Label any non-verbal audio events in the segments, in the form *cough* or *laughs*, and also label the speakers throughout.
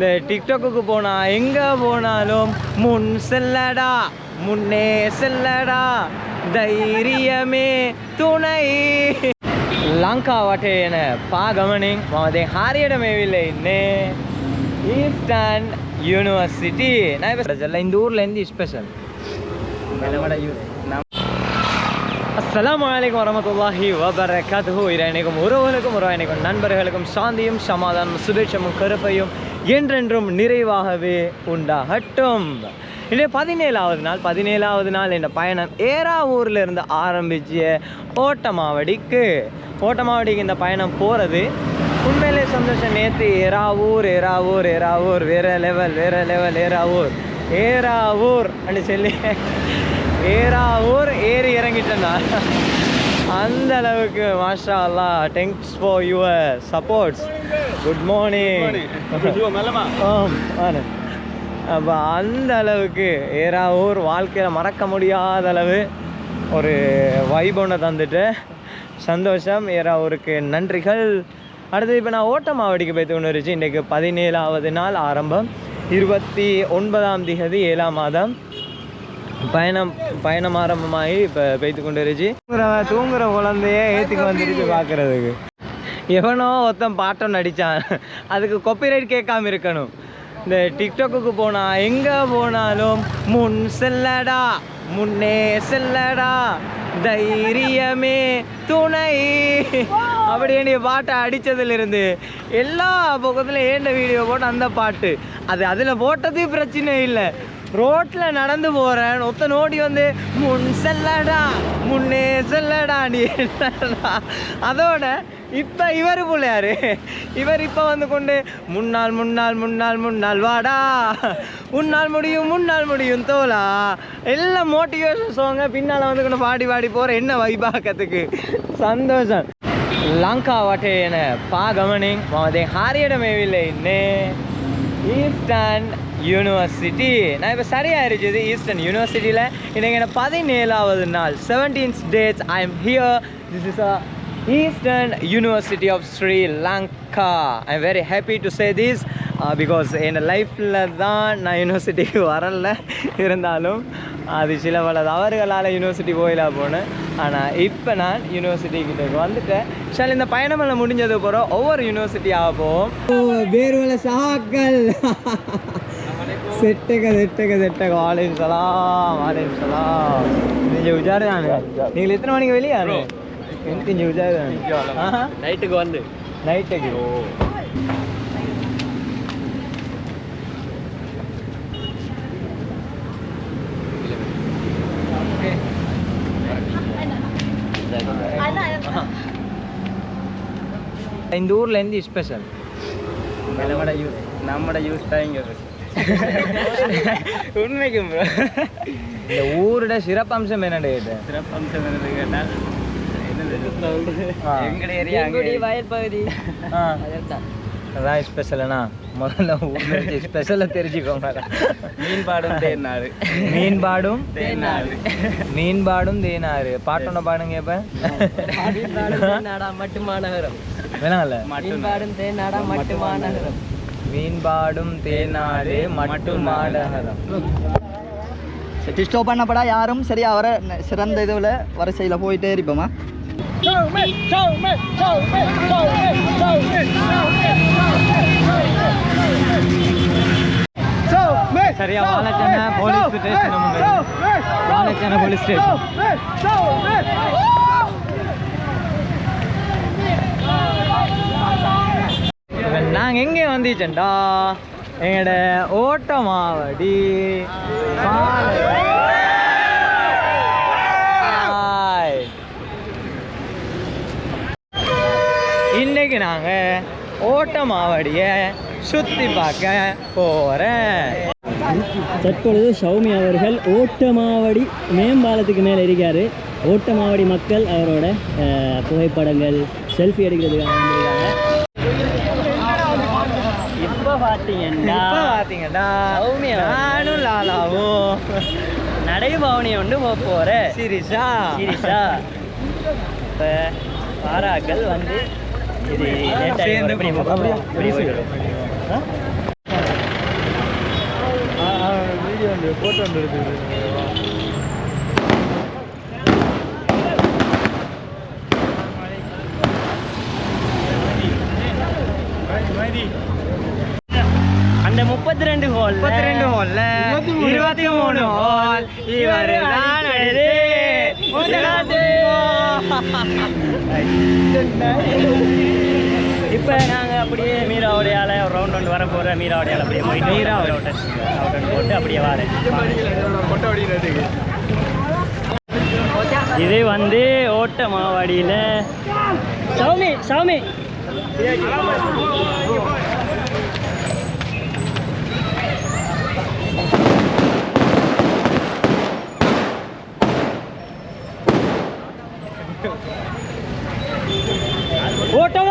Speaker 1: இந்த டிக்டாக்குக்கு போனால் எங்கே போனாலும் முன் செல்லடா முன்னே செல்லடா தைரியமே துணை. லங்கா வாட்டே என பா கவனிங் மமதே ஹாரியடமேவில்லை நே. ஈஸ்டர்ன் யூனிவர்சிட்டி நான் இப்போ சொல்ல இந்த ஊரில் இருந்து ஸ்பெஷல் அஸ்லாம் வலைக்கம் வரமத்துல்லாஹி வபரகாத்து இறையனைக்கும் உறவுகளுக்கும் உறவினைக்கும் நண்பர்களுக்கும் சாந்தியும் சமாதானம் சுபேட்சமும் கருப்பையும் என்றென்றும் நிறைவாகவே உண்டாகட்டும். இன்றைய பதினேழாவது நாள் பதினேழாவது நாள் என்ற பயணம் ஏறாவூரில் இருந்து ஆரம்பிச்ச ஓட்டமாவடிக்கு. ஓட்டமாவடிக்கு இந்த பயணம் போகிறது உண்மையிலே சந்தோஷம். நேற்று ஏறாவூர் ஏறாவூர் ஏறாவூர் வேற லெவல் வேற லெவல் ஏறாவூர் ஏறாவூர் அப்படின்னு சொல்லி ஏறாவூர் ஏறி இறங்கிட்டேன்னா அந்த அளவுக்கு மாஷா அல்லா thanks for your supports good morning அப்போ அந்த அளவுக்கு ஏறாவூர் வாழ்க்கையில் மறக்க முடியாத அளவு ஒரு வைப் ஒன்று தந்துட்டு சந்தோஷம் ஏறாவூருக்கு நன்றிகள். அடுத்தது இப்போ நான் ஓட்டமாவடிக்கு போய்த்து கொண்டு இருந்துச்சு இன்றைக்கு பதினேழாவது நாள் ஆரம்பம். இருபத்தி ஒன்பதாம் திகதி ஏழாம் மாதம். பயணம் பயணம் ஆரம்பமாகி இப்போ பெய்து கொண்டு தூங்குற தூங்குற குழந்தைய ஏற்றுக்கு வந்துருச்சு பார்க்குறதுக்கு எவனோ ஒருத்தன் பாட்டம் நடித்தான் அதுக்கு கொப்பிரைட் கேட்காம இருக்கணும். இந்த டிக்டாக்குக்கு போனா எங்கே போனாலும் முன் செல்லடா முன்னே செல்லடா தைரியமே துணை. அப்படி நீ பாட்டை அடித்ததுலேருந்து எல்லா பக்கத்துலையும் ஏண்ட வீடியோ போட்டு அந்த பாட்டு. அது அதில் போட்டது பிரச்சனை இல்லை. ரோட்டில் நடந்து போகிறேன் ஒத்த நோடி வந்து முன் செல்லடா முன்னே செல்லடா நீ அதோட இப்போ இவர் பிள்ளையார். இவர் இப்போ வந்து கொண்டு முன்னால் முன்னால் முன்னால் முன்னால் வாடா. முன்னால் முடியும் முன்னால் முடியும் தோலா. எல்லாம் மோட்டிவேஷன் சாங்கை பின்னால் வந்து கொண்டு பாடி பாடி போகிற என்ன வைபாக்கத்துக்கு சந்தோஷம். லங்கா வாட்டே என பா கவனிங் மமதே ஹாரியடமேவில்லை இன்னே ஈஸ்டான் யூனிவர்சிட்டி நான் இப்போ சரியாக இருக்குது ஈஸ்டர்ன் யூனிவர்சிட்டியில் இன்னைக்கு என்ன பதினேழாவது நாள் seventeenth dates I am here this is a Eastern University of Sri Lanka I am very happy to say this because என் லைஃப்பில் தான் நான் யூனிவர்சிட்டிக்கு வரல. இருந்தாலும் அது சில பல தவறுகளால் யூனிவர்சிட்டி போயிலா போனேன். ஆனால் இப்போ நான் யூனிவர்சிட்டி கிட்ட வந்துட்டேன். சார் இந்த பயணமெல்லாம் முடிஞ்சது போகிறோம் ஒவ்வொரு யூனிவர்சிட்டியாக போவோம். வேறு சாக்கள். *laughs* செட்டக செட்டக செட்டக. வாழையும் சலாம் வாழையும் சலாம் நீங்கள் உஜாரு தானே நீங்கள் எத்தனை மணிக்கு வெளியாரு எனக்கு இங்கே உஜாரு தானே
Speaker 2: நைட்டுக்கு வந்து.
Speaker 1: நைட்டுக்கு. ஓ இந்த ஊர்ல இருந்து ஸ்பெஷல்
Speaker 2: நம்மட யூஸ் நம்மட யூஸ் தான் இங்கே
Speaker 1: உண்மைக்கும் bro. இந்த ஊரோட சிறப்பம்சம் என்னன்னு கேட்டேன்.
Speaker 2: சிறப்பம்சம் என்னது? கேட்டால். எங்கட ஏரியா
Speaker 3: வயல் பகுதி
Speaker 1: அதான். ஸ்பெஷல்னா முதல்ல ஊர்ல ஸ்பெஷலை தெரிஞ்சுக்கோங்க.
Speaker 2: மீன்பாடும் தேனாறு.
Speaker 1: மீன்பாடும்
Speaker 2: தேனாறு.
Speaker 1: மீன்பாடும் தேனாறு. பாட்டோட பாடுங்க இப்ப.
Speaker 3: நாடா மட்டு மாநகரம்
Speaker 1: வேணாம்ல?
Speaker 3: மீன்பாடும் மாநகரம்
Speaker 1: மீன்பாடும் தேனாறு மட்டு மாடகரம்
Speaker 3: டிஸ்டர்ப் பண்ணப்படா யாரும் சரி அவரை ந- சிறந்த இதுல வரிசையில போயிட்டே இருப்போமா?
Speaker 1: சரியா Valaichchenai police station Valaichchenai police station. நாங்கள் எங்கே வந்துச்சேன்டா எங்கட ஓட்டமாவடி. இன்னைக்கு நாங்க ஓட்டமாவடியை சுத்தி பார்க்க போறேன்.
Speaker 4: தற்பொழுது சௌமி அவர்கள் ஓட்டமாவடி மேம்பாலத்துக்கு மேலே இருக்காரு. ஓட்டமாவடி மக்கள் அவரோட புகைப்படங்கள் செல்ஃபி எடுக்கிறதுக்காக இப்போ பார்த்தீங்கன்னா பார்த்தீங்கன்னா
Speaker 1: நானும் லாலாவும்
Speaker 4: நடைபவனி ஒன்று போக போகிறேன்
Speaker 1: சிரிஷா.
Speaker 4: சிரிஷா. இப்போ பாராக்கள் வந்து இது வீடியோ
Speaker 1: போட்டோ
Speaker 4: வந்து முப்பத்தி ரெண்டு ஹோல்
Speaker 1: முப்பத்தி ரெண்டு ஹோல்ல இருபத்தி மூணு ஹோல் இவர் தான்
Speaker 4: இப்போ நாங்க அப்படியே மீராவுடையால ஒரு ரவுண்ட் ஒன்று வர போகிற மீராவுடையால அப்படியே போயிட்டு
Speaker 1: மீராவுடை.
Speaker 4: அவுட் அவுட் போட்டு அப்படியே வரேன் இது வந்து ஓட்ட மாவாடியில் சௌமி சௌமி ஓட்ட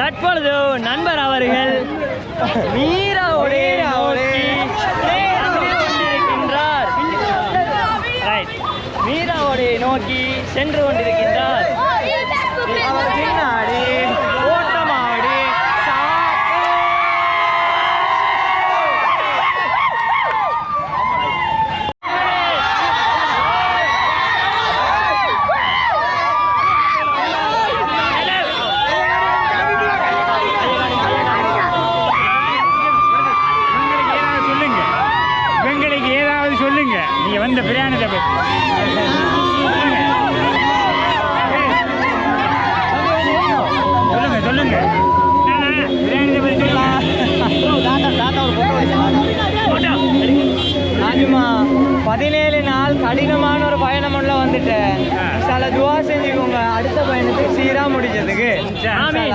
Speaker 4: தற்பொழுது நண்பர் அவர்கள் மீராவுடைய நோக்கி சென்று கொண்டிருக்கின்றார் மீராவுடைய நோக்கி சென்று கொண்டிருக்கின்றார்.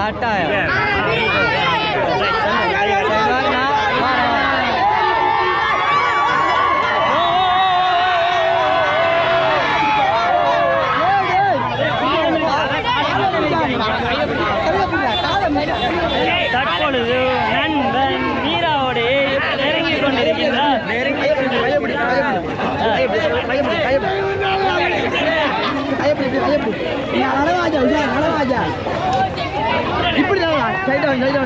Speaker 1: வாங்க.
Speaker 4: தற்பொழுது நண்பன் மீராவோடு நெருங்கி கொண்டிருக்கின்றார்
Speaker 3: இப்படி தான் சைட் ஆன் சைட்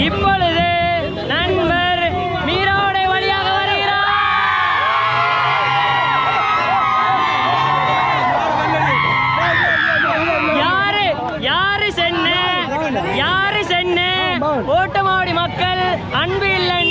Speaker 1: இப்பொழுது நண்பர் நீரோடை
Speaker 4: வழியாக வருகிறார்.
Speaker 1: யாரு
Speaker 4: யாரு சென்ன யாரு சென்ன? ஓட்டமாவடி மக்கள் அன்பு
Speaker 1: இல்லை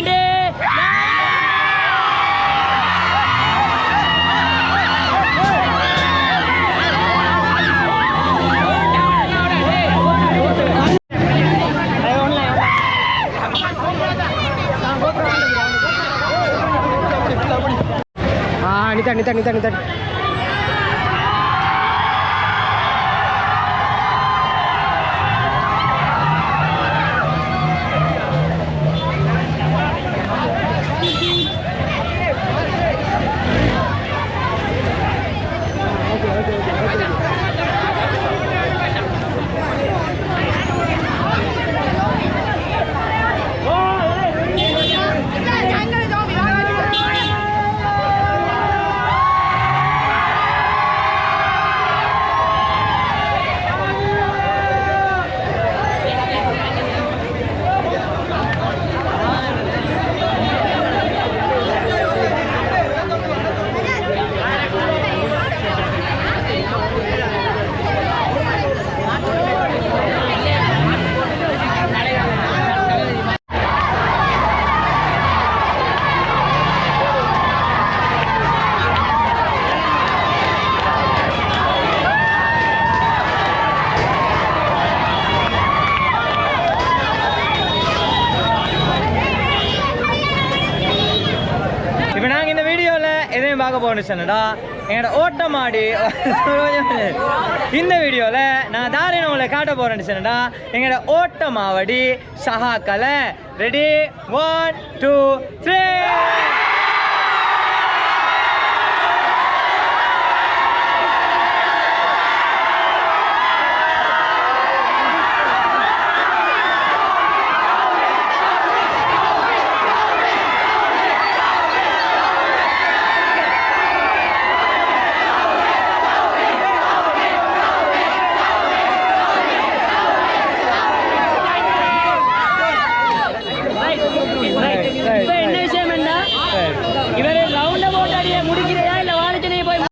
Speaker 1: తండి తండి తండి తండి வீடியோவில் எதையும் பார்க்க போகணும் சொன்னடா எங்களோட ஓட்டமாடி இந்த வீடியோவில் நான் தாரின உங்களை காட்ட போகிறேன்னு சொன்னடா எங்களோட ஓட்டமாவடி சஹாக்கலை ரெடி ஒன் டூ த்ரீ